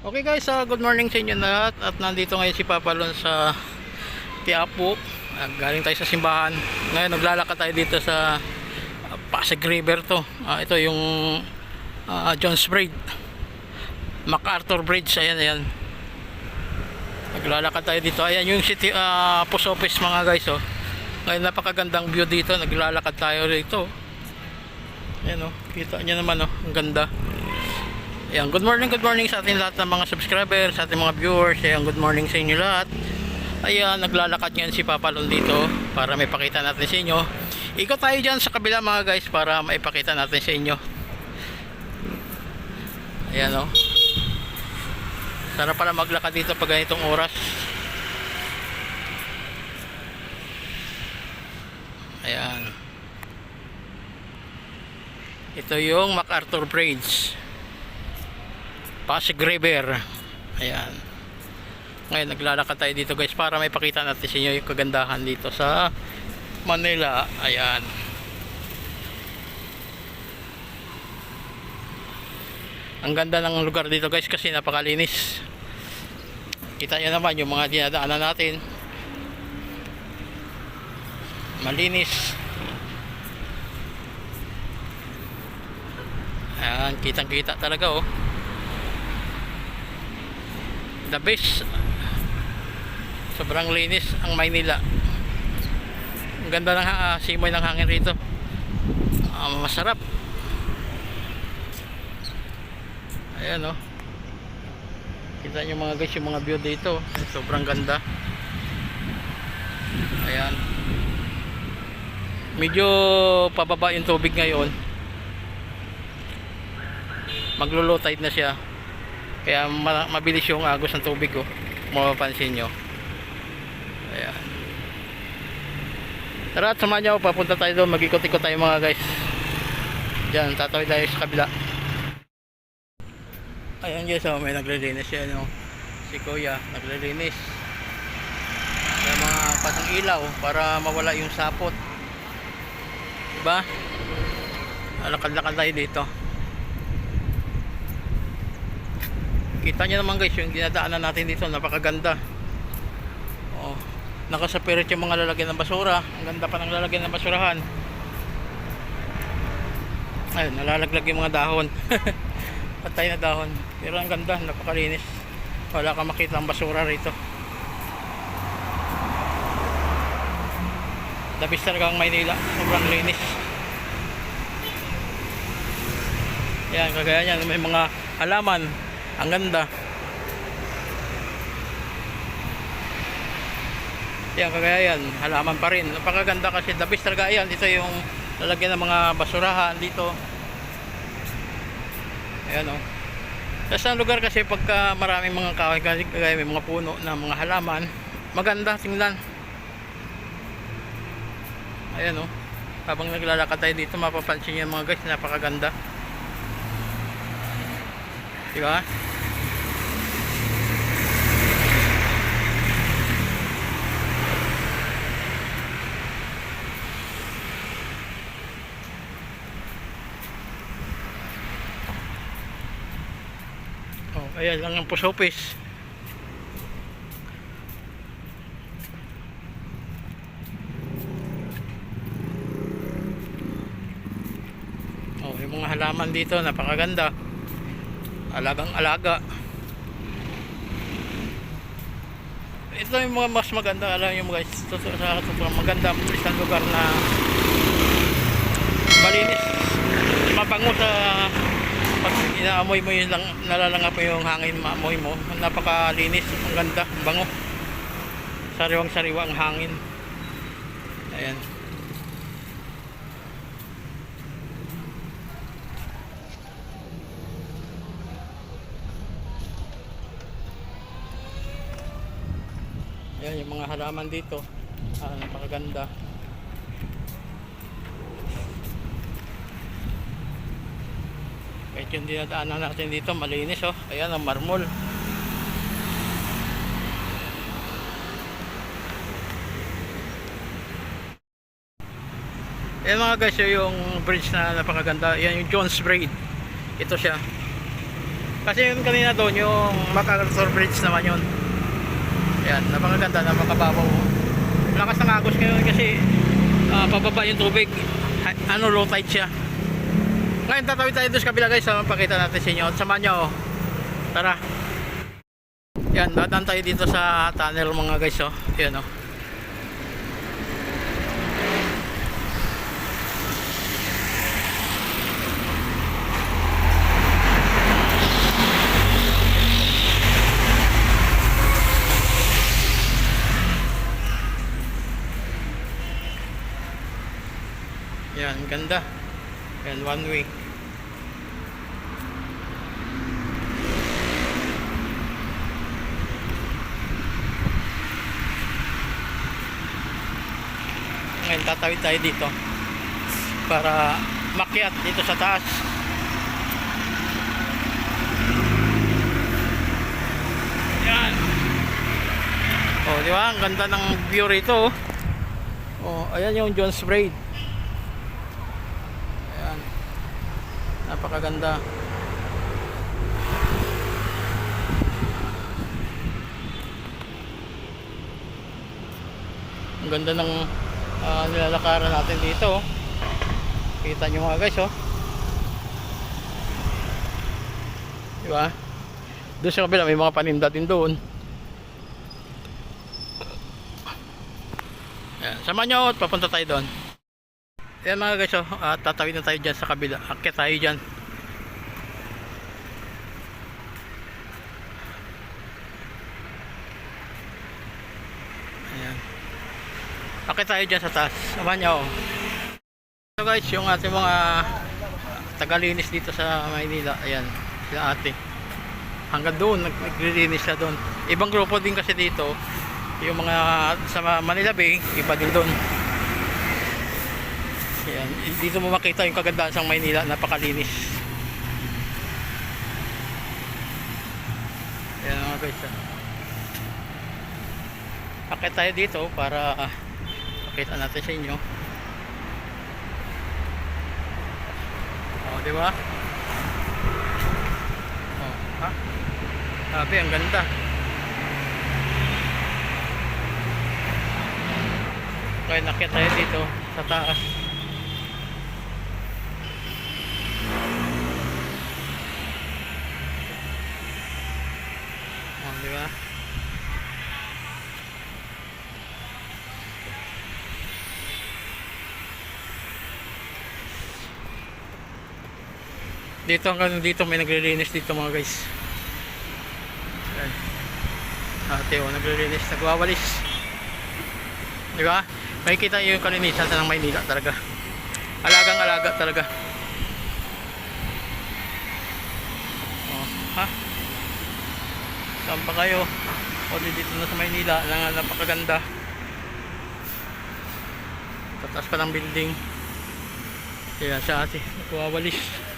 Okay guys, uh, good morning sa inyo lahat at nandito ngayon si Papa Lon sa Tiapo. Uh, galing tayo sa simbahan. Ngayon naglalakad tayo dito sa uh, Pasig River to. Ah, ito yung uh, Jones Bridge. MacArthur Bridge, ayan ayan. Naglalakad tayo dito. Ayan yung city uh, post office mga guys oh. Ngayon napakagandang view dito. Naglalakad tayo dito. Ayan oh, kita niyo naman oh, ang ganda. Ayan, good morning, good morning sa ating lahat ng mga subscribers, sa ating mga viewers. Ayan, good morning sa inyo lahat. Ayan, naglalakad ngayon si Papa Lon dito para may pakita natin sa inyo. Ikot tayo dyan sa kabila mga guys para maipakita natin sa inyo. Ayan o. Oh. Sarap pala maglakad dito pag ganitong oras. Ayan. Ito yung MacArthur Bridge. Pasig River. Ayan. Ngayon naglalakad tayo dito guys para may pakita natin sa inyo yung kagandahan dito sa Manila. Ayan. Ang ganda ng lugar dito guys kasi napakalinis. Kita nyo naman yung mga dinadaanan natin. Malinis. Ayan, kitang kita talaga oh. The best. Sobrang linis ang Maynila. Ang ganda ng uh, simoy ng hangin rito. Ah, masarap. Ayan oh. Kita nyo mga guys yung mga view dito. Sobrang ganda. Ayan. Medyo pababa yung tubig ngayon. Tide na siya. Kaya ma- mabilis yung agos ng tubig ko. Mapapansin nyo. Ayan. Tara at samahan nyo. Papunta tayo doon. Mag-ikot-ikot tayo mga guys. Diyan. Tatawid tayo sa kabila. Ayan guys. Oh, may naglilinis yan. Oh. Si Kuya. Naglilinis. May mga patang ilaw para mawala yung sapot. Diba? Lakad-lakad tayo dito. Kita nyo naman guys yung dinadaanan natin dito napakaganda. Oh, nakasapirit yung mga lalagyan ng basura. Ang ganda pa ng lalagyan ng basurahan. Ayun, nalalaglag yung mga dahon. Patay na dahon. Pero ang ganda, napakalinis. Wala kang makita ang basura rito. Dabis talaga ang Maynila. Sobrang linis. Yan, kagaya niyan. May mga halaman. Ang ganda. Yan, kagaya yan. Halaman pa rin. Napakaganda kasi the best talaga yan. Ito yung lalagyan ng mga basurahan dito. Ayan o. Oh. Sa lugar kasi pagka maraming mga kahoy, kagaya may mga puno na mga halaman, maganda tingnan. Ayan o. Oh. Habang naglalakad tayo dito, mapapansin yung mga guys, napakaganda. Diba? Oh, ayan lang ang post office. Oh, yung mga halaman dito napakaganda. Alagang alaga. Ito yung mga mas maganda, alam yung guys, ito- sa sobrang maganda isang lugar na malinis. Mabango sa pag inaamoy mo yung lang, nalalangap mo yung hangin maamoy mo. Napakalinis ang ganda ang bango. Sariwang sariwa ang hangin. Ayan. Ayan yung mga halaman dito. Ah, napakaganda Kahit yung dinadaanan natin dito, malinis oh. Ayan ang marmol. Ayan mga guys, yun yung bridge na napakaganda. Yan yung Jones Bridge. Ito siya. Kasi yun kanina doon, yung MacArthur Bridge naman yun. Yan, napakaganda, napakababaw. Lakas ng agos ngayon kasi ah, pababa yung tubig. Ano, low tide siya. Ngayon tatawid tayo doon sa kabila guys, so, pakita natin sa inyo. Samahan nyo, tara. Yan, dadaan tayo dito sa tunnel mga guys, oh. Yan, oh. Yan, ganda. Yan, one way. Ngayon, tatawid tayo dito para makyat dito sa taas. Yan. Oh, di ba? Ang ganda ng view rito. oh. Oh, ayan yung Jones Braid. Ayan. Napakaganda. Ang ganda ng ah, nilalakaran natin dito. oh. Kita nyo mga guys, oh. Di ba? Doon sa kabila may mga paninda din doon. Ayan, samahan nyo papunta tayo doon. Ayan mga guys, oh, at tatawid na tayo dyan sa kabila. Akit tayo dyan. Ayan. Akit tayo dyan sa taas. Samahan nyo. oh. So guys, yung ating mga tagalinis dito sa Maynila. Ayan, sila ate. Hanggang doon, nag- naglilinis siya doon. Ibang grupo din kasi dito. Yung mga sa Manila Bay, iba din doon. Ayan, dito mo makita yung kagandahan sa Maynila, napakalinis. Ayan mga guys. ah. Akit tayo dito para ah, pakita natin sa inyo. Oh, di ba? Oh, ha? Sabi, ang ganda. Kaya nakita tayo dito sa taas. Dito hanggang dito may naglilinis dito mga guys. Ate oh, naglilinis, nagwawalis. Di ba? Makikita yung kalinisan ng Maynila talaga. Alagang alaga talaga. Oh, ha? Saan pa kayo? O di dito na sa Maynila, lang napakaganda. Tataas pa ng building. Kaya sa ate, nagwawalis.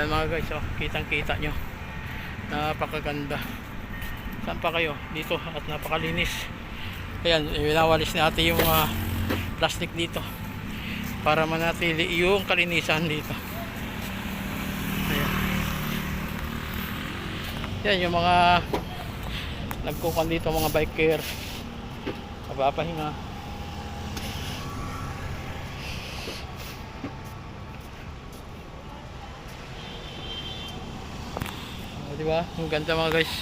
Yan mga guys, oh, kitang kita nyo. Napakaganda. Saan pa kayo? Dito at napakalinis. Ayan, winawalis ate yung mga plastic dito. Para manatili yung kalinisan dito. Ayan. Yan yung mga nagkukan dito mga biker. Napapahinga. Di ba? Ang ganda mga guys.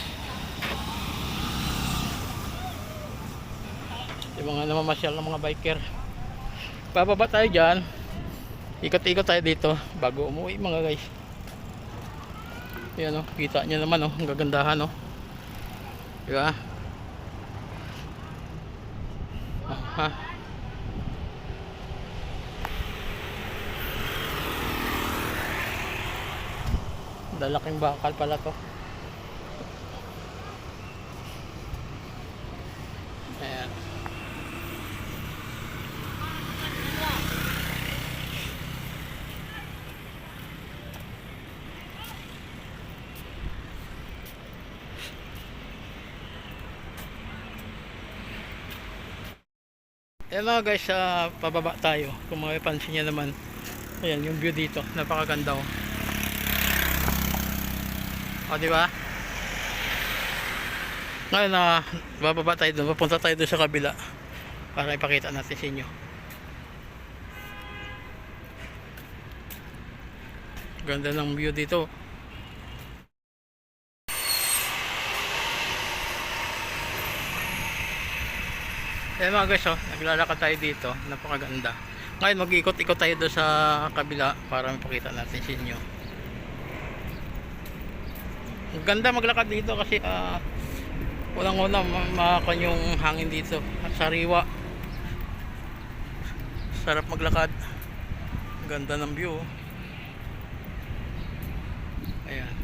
Yung mga namamasyal ng mga biker. Bababa tayo dyan. Ikot-ikot tayo dito bago umuwi mga guys. Yan oh, kita nyo naman oh, ang gagandahan oh. Di ba? Ah, ha. Dalaking bakal pala to. Ayan. Ayan guys, sa pababa tayo. Kung mapapansin nyo naman. Ayan, yung view dito. Napakaganda oh. O, di ba? Ngayon na bababa tayo doon. Papunta tayo doon sa kabila. Para ipakita natin sa inyo. Ganda ng view dito. Ayan mga guys, oh, naglalakad tayo dito. Napakaganda. Ngayon mag-ikot-ikot tayo doon sa kabila para mapakita natin sa inyo. Ganda maglakad dito kasi ah unang-una ma- makakan yung hangin dito. Sariwa. Sarap maglakad. Ganda ng view. Ayan.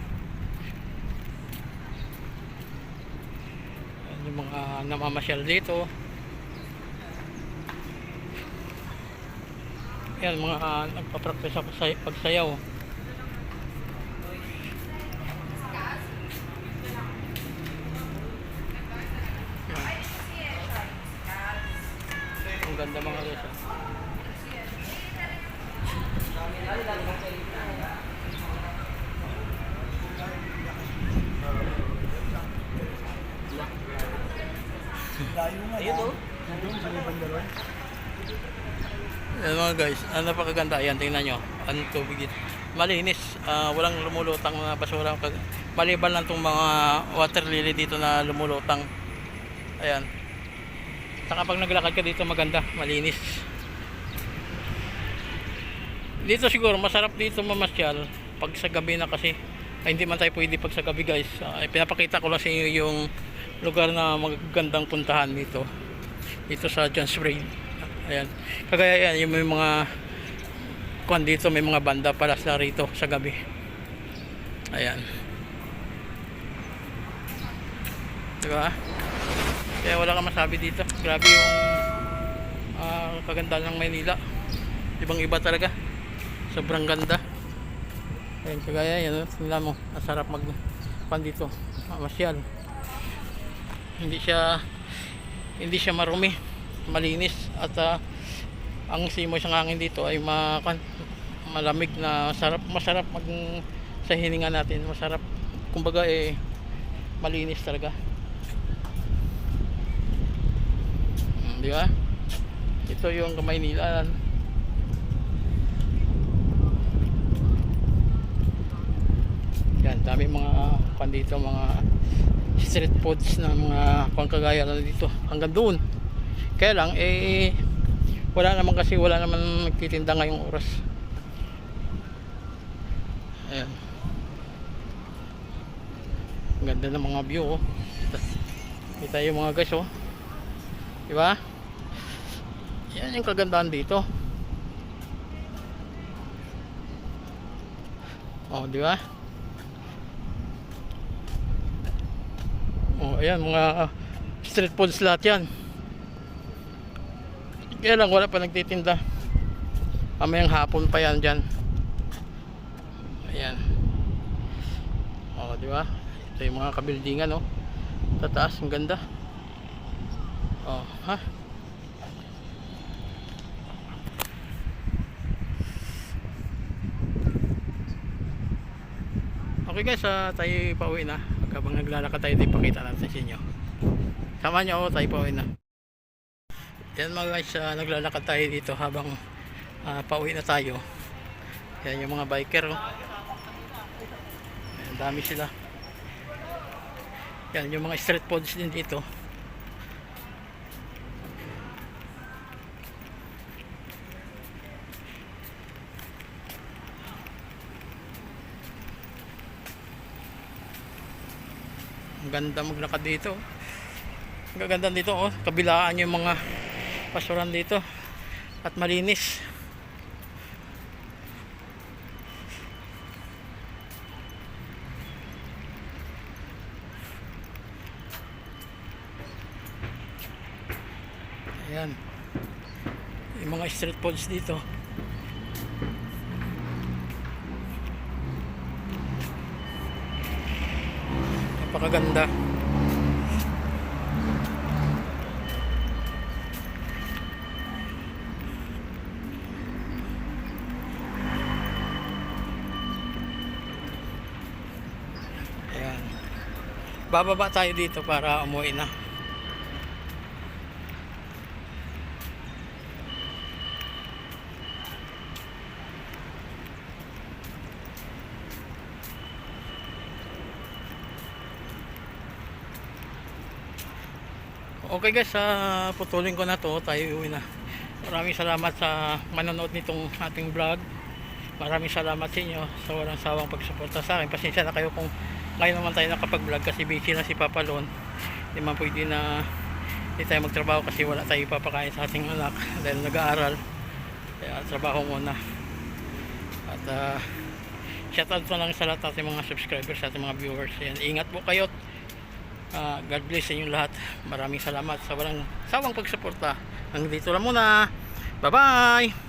Ayan yung mga namamasyal dito. Yan, mga uh, nagpa-practice sa pagsay- pagsayaw. Mga guys, ah, napakaganda. Ayan, tingnan nyo. Ang tubig. Malinis. Ah, walang lumulutang na basura. Maliban lang itong mga water lily dito na lumulutang. Ayan. Saka pag naglakad ka dito maganda, malinis. Dito siguro masarap dito mamasyal pag sa gabi na kasi ay, hindi man tayo pwede pag sa gabi guys. Ay, pinapakita ko lang sa inyo yung lugar na magagandang puntahan dito. Dito sa John Spray. Ayan. Kagaya yan, yung may mga kuan dito, may mga banda pala sa rito sa gabi. Ayan. Diba? Kaya wala kang masabi dito. Grabe yung ah, kagandahan ng Maynila. Ibang iba talaga. Sobrang ganda. Ayan, kagaya yan. oh. Tingnan mo. Ang sarap mag pan dito. Masyal. Hindi siya hindi siya marumi. Malinis. At ah, ang simoy sa hangin dito ay makan malamig na masarap masarap mag sa hininga natin. Masarap kumbaga eh malinis talaga. Mm, di ba? Ito yung Maynila yan dami mga kan dito mga street foods na mga kung kagaya na dito. Hanggang doon kaya lang eh wala naman kasi wala naman nagtitinda ngayong oras. Ayan. Ganda ng mga view oh. kita, yung mga guys oh. Di ba yan yung kagandahan dito. Oh di ba oh ayan mga street foods lahat yan kaya lang wala pa nagtitinda. Mamayang hapon pa yan dyan. Ayan. O, di ba? Ito yung mga kabildingan, no? Sa taas, ang ganda. O, ha? Okay guys, ah, tayo pauwi na. Habang naglalakad tayo, ipakita natin sa inyo. Samahan niyo ako, tayo pauwi na. Yan mga guys, ah, naglalakad tayo dito habang ah, pauwi na tayo. Yan yung mga biker. Oh. Ang dami sila. Yan yung mga street foods din dito. Ang ganda maglakad dito. Ang gaganda dito oh, kabilaan yung mga pasuran dito. At malinis. Ayan. Yung mga street foods dito. Napakaganda bababa tayo dito para umuwi na. Okay guys, sa putulin ko na to, tayo uwi na. Maraming salamat sa manonood nitong ating vlog. Maraming salamat sa inyo sa walang sawang pagsuporta sa akin. Pasensya na kayo kung ngayon naman tayo nakapag-vlog kasi busy na si Papa Lon. Hindi man pwede na hindi tayo magtrabaho kasi wala tayo ipapakain sa ating anak dahil nag-aaral. Kaya trabaho muna. At uh, shoutout na lang sa lahat natin mga subscribers sa ating mga viewers. Yan, ingat po kayo. Ah, God bless sa inyong lahat. Maraming salamat sa walang sawang pagsuporta. Hanggang dito lang muna. Bye-bye!